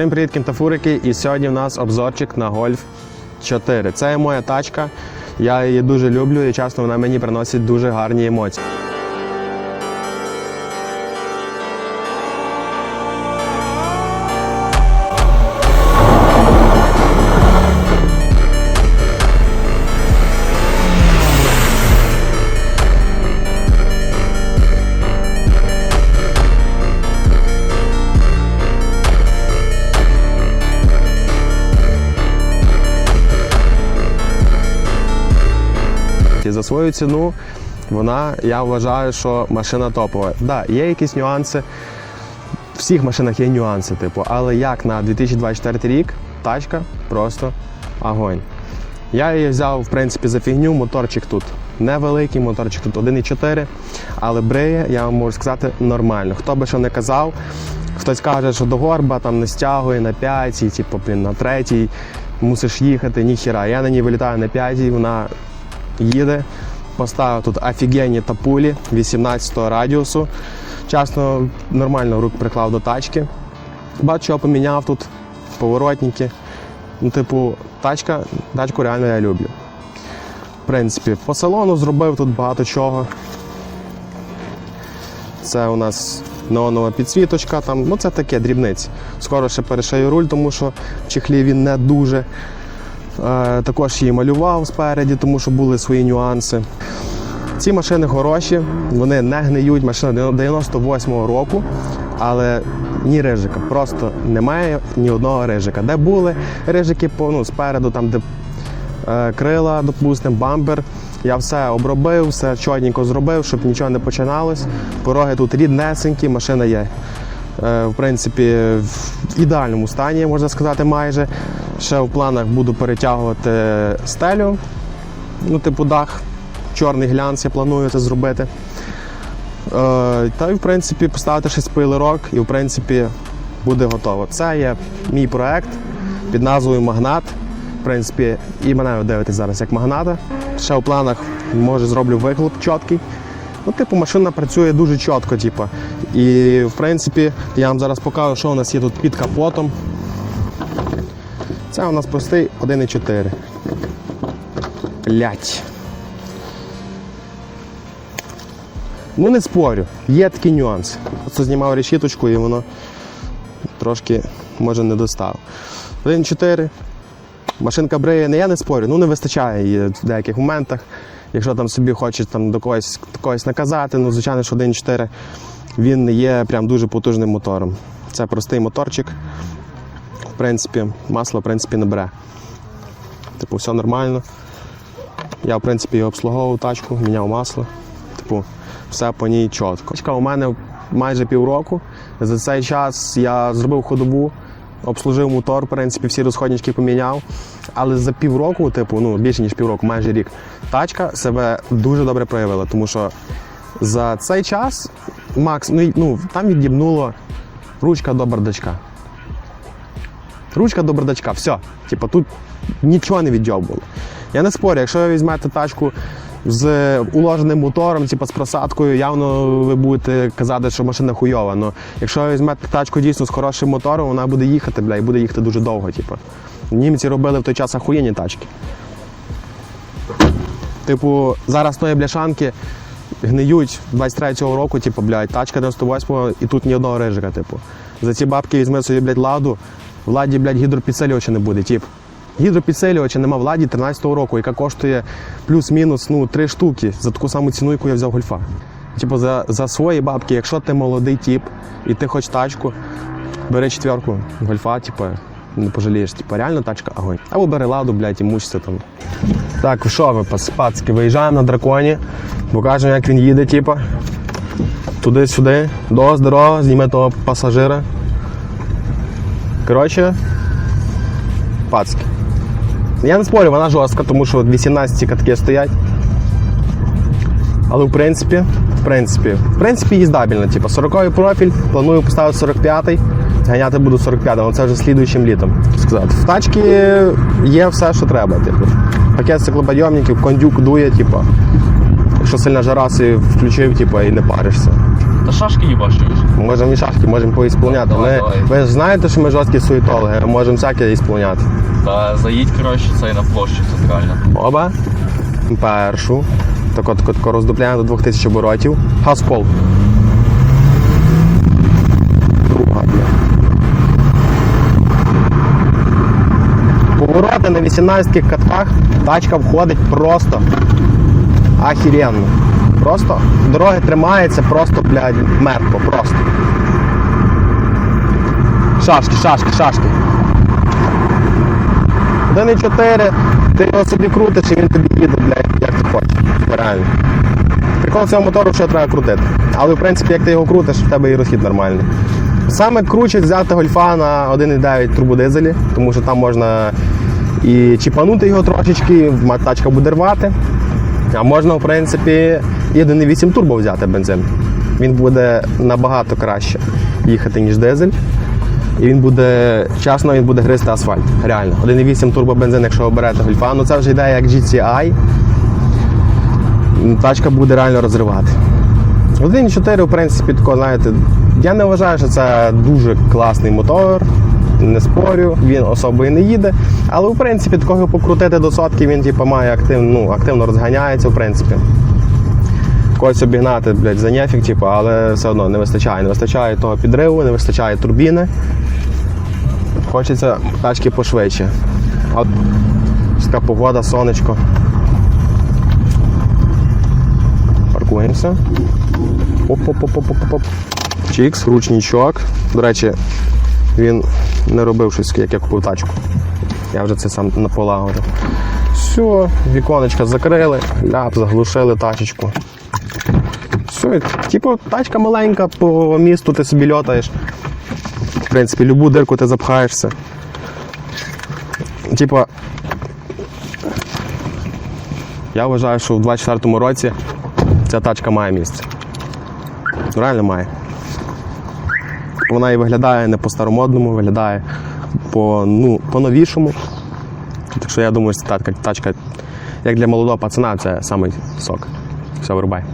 Всім привіт, кінтафурики! І сьогодні в нас обзорчик на Golf 4. Це моя тачка. Я її дуже люблю і часто вона мені приносить дуже гарні емоції. І за свою ціну вона, я вважаю, що машина топова. Да, є якісь нюанси. В всіх машинах є нюанси, типу, але як на 2024 рік тачка просто огонь. Я її взяв, в принципі, за фігню. Моторчик тут невеликий, моторчик тут 1,4, але бриє, я вам можу сказати, нормально. Хто би що не казав, хтось каже, що до горба там не стягує на п'ятій, типу, блін, на третій, мусиш їхати, ніхіра. Я на ній вилітаю на п'ятій, вона їде. Поставив тут офігенні тапулі 18 радіусу. Чесно, нормально рук приклав до тачки. Бачу, що поміняв тут поворотники. Ну, типу, тачка, тачку реально я люблю. В принципі, по салону зробив тут багато чого. Це у нас неонова підсвіточка, там, ну це таке дрібниці. Скоро ще перешию руль, тому що в чехлі він не дуже. Е, Також її малював спереді, тому що були свої нюанси. Ці машини хороші, вони не гниють. Машина 98-го року, але ні рижика. Просто немає ні одного рижика. Де були рижики ну, спереду, там, де е, крила, допустимо, бампер. Я все обробив, все чотненько зробив, щоб нічого не починалось. Пороги тут ріднесенькі, машина є. Е, В принципі, в ідеальному стані, можна сказати, майже. Ще в планах буду перетягувати стелю, ну, типу дах, чорний глянц, я планую це зробити. Е, Та й в принципі поставити ще спойлерок і в принципі буде готово. Це є мій проект під назвою Магнат. В принципі, і мене ви дивитесь зараз як магната. Ще в планах може зроблю вихлоп чіткий. Ну, типу, машина працює дуже чітко, типу. І в принципі, я вам зараз покажу, що у нас є тут під капотом. Це у нас простий 1,4. Блять. Ну не спорю, є такий нюанс. Просто знімав решіточку і воно трошки може не достав. 1,4. Машинка бриє, не я не спорю, ну не вистачає її в деяких моментах. Якщо там собі хочеш там до когось, когось наказати, ну звичайно, що 1,4 він є прям дуже потужним мотором. Це простий моторчик. В принципі, масло в принципі не бере. Типу, все нормально. Я, в принципі, і обслуговував тачку, міняв масло. Типу, все по ній чітко. Тачка у мене майже півроку. За цей час я зробив ходову, обслужив мотор, в принципі, всі розходнички поміняв. Але за півроку, типу, ну більше ніж півроку, майже рік, тачка себе дуже добре проявила, тому що за цей час Макс, ну, ну там від'єбнуло ручка до бардачка. Ручка до бардачка, все. Типу, тут нічого не віддьобувало. Я не спорю, якщо ви візьмете тачку з уложеним мотором, типу з просадкою, явно ви будете казати, що машина хуйова. Но якщо ви візьмете тачку дійсно з хорошим мотором, вона буде їхати, бля, і буде їхати дуже довго. Типу. Німці робили в той час ахуєнні тачки. Типу, зараз тої бляшанки гниють 23-го року, типу, блядь, тачка 98-го і тут ні одного рижика, типу. За ці бабки візьми собі, блядь, ладу, в ладі, блядь, гідропідсилювача не буде, тип. Гідропідсилювача нема в ладі 13-го року, яка коштує плюс-мінус ну, 3 штуки за таку саму ціну, яку я взяв гольфа. Типу, за, за свої бабки, якщо ти молодий тип і ти хочеш тачку, бери четверку гольфа, типу, не пожалієш. Типу, реально тачка огонь. Або бери ладу, блядь, і мучся там. Так, що пац- пацки, виїжджаємо на драконі, покажемо, як він їде, типу. Туди-сюди, до здорово, зніме того пасажира. Коротше, пацки. Я не спорю, вона жорстка, тому що 18 катки стоять. Але в принципі, в принципі, в принципі, їздабельна. Типу, 40 профіль, планую поставити 45-й. Ганяти буду 45-й, але це вже слідуючим літом. Сказати. В тачці є все, що треба. Типу. Пакет циклоподйомників, кондюк дує, типу. Якщо сильна жара, си включив, типу, і не паришся. Та шашки їбашуєш. Можемо і шашки, можемо поісполняти. Ми, давай. ви ж знаєте, що ми жорсткі суетологи, можемо всяке ісполняти. Та заїдь, коротше, цей на площу центральну. Оба. Першу. Так от, от роздупляємо до 2000 оборотів. Газ пол. Повороти на 18 катках тачка входить просто ахіренно. Просто дороги тримається, просто, блядь, мертво, просто. Шашки, шашки, шашки. 1,4, ти його собі крутиш і він тобі їде, блядь, як ти хочеш. Реально. Прикол цього мотору, що треба крутити. Але в принципі, як ти його крутиш, в тебе і розхід нормальний. Саме круче взяти гольфа на 1,9 турбодизелі, тому що там можна і чіпанути його трошечки, тачка буде рвати. А можна, в принципі, і 1,8 турбо взяти бензин. Він буде набагато краще їхати, ніж дизель. І він буде, чесно, він буде гризти асфальт. Реально. 1,8 турбобензин, якщо оберете гольфа, ну це вже йде як GTI. Тачка буде реально розривати. 1,4, в принципі, тако, знаєте, я не вважаю, що це дуже класний мотор. Не спорю, він особо і не їде. Але в принципі, такого покрутити до сотки, він типу, має активно, ну, активно розганяється, в принципі. Когось обігнати, блядь, за нефік, типу, але все одно не вистачає. Не вистачає того підриву, не вистачає турбіни. Хочеться тачки пошвидше. От така погода, сонечко. Паркуємося. Оп-оп-оп-оп-оп-оп. Чікс, ручничок. До речі, він не робив щось, як я купив тачку. Я вже це сам наполагодив. Все, віконечка закрили, ляп, заглушили тачечку. Все, типу, тачка маленька, по місту ти собі льотаєш. В принципі, любу дирку ти запхаєшся. Типа, я вважаю, що в 24-му році ця тачка має місце. Реально має. Вона і виглядає не по-старомодному, виглядає по, ну, по-новішому. Так що я думаю, що тачка, тачка, як для молодого пацана, це самий сок. Все, вирубай.